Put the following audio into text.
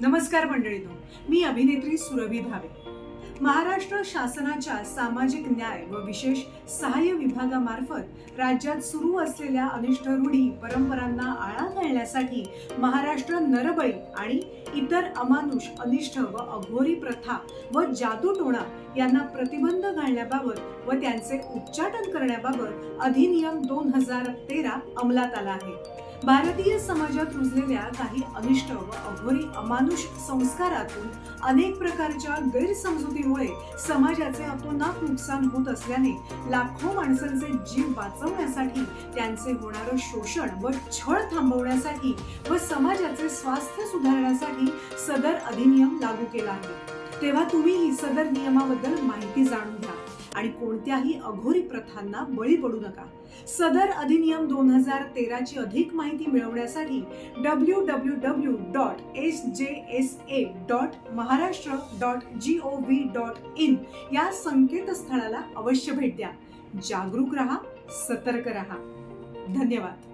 नमस्कार मंडळीनो मी अभिनेत्री सुरभी भावे महाराष्ट्र शासनाच्या सामाजिक न्याय व विशेष सहाय्य विभागामार्फत राज्यात सुरू असलेल्या अनिष्ट रूढी परंपरांना आळा घालण्यासाठी महाराष्ट्र नरबळी आणि इतर अमानुष अनिष्ट व अघोरी प्रथा व जादूटोणा यांना प्रतिबंध घालण्याबाबत व त्यांचे उच्चाटन करण्याबाबत अधिनियम दोन हजार तेरा अंमलात आला आहे. भारतीय समाजात रुजलेल्या काही अनिष्ट व अघोरी अमानुष संस्कारातून अनेक प्रकारच्या गैरसमजुतीमुळे समाजाचे अतोनात नुकसान होत असल्याने लाखो माणसांचे जीव वाचवण्यासाठी त्यांचे होणारं शोषण व छळ थांबवण्यासाठी व समाजाचे स्वास्थ्य सुधारण्यासाठी सदर अधिनियम लागू केला आहे. तेव्हा तुम्ही सदर नियमाबद्दल माहिती जाणून घ्या. आणि कोणत्याही अघोरी प्रथांना बळी पडू नका. सदर अधिनियम दोन हजार तेराची अधिक माहिती मिळवण्यासाठी W W W dot S J S A dot Maharashtra dot G O V dot in या संकेतस्थळाला अवश्य भेट द्या. जागरूक रहा सतर्क रहा. धन्यवाद.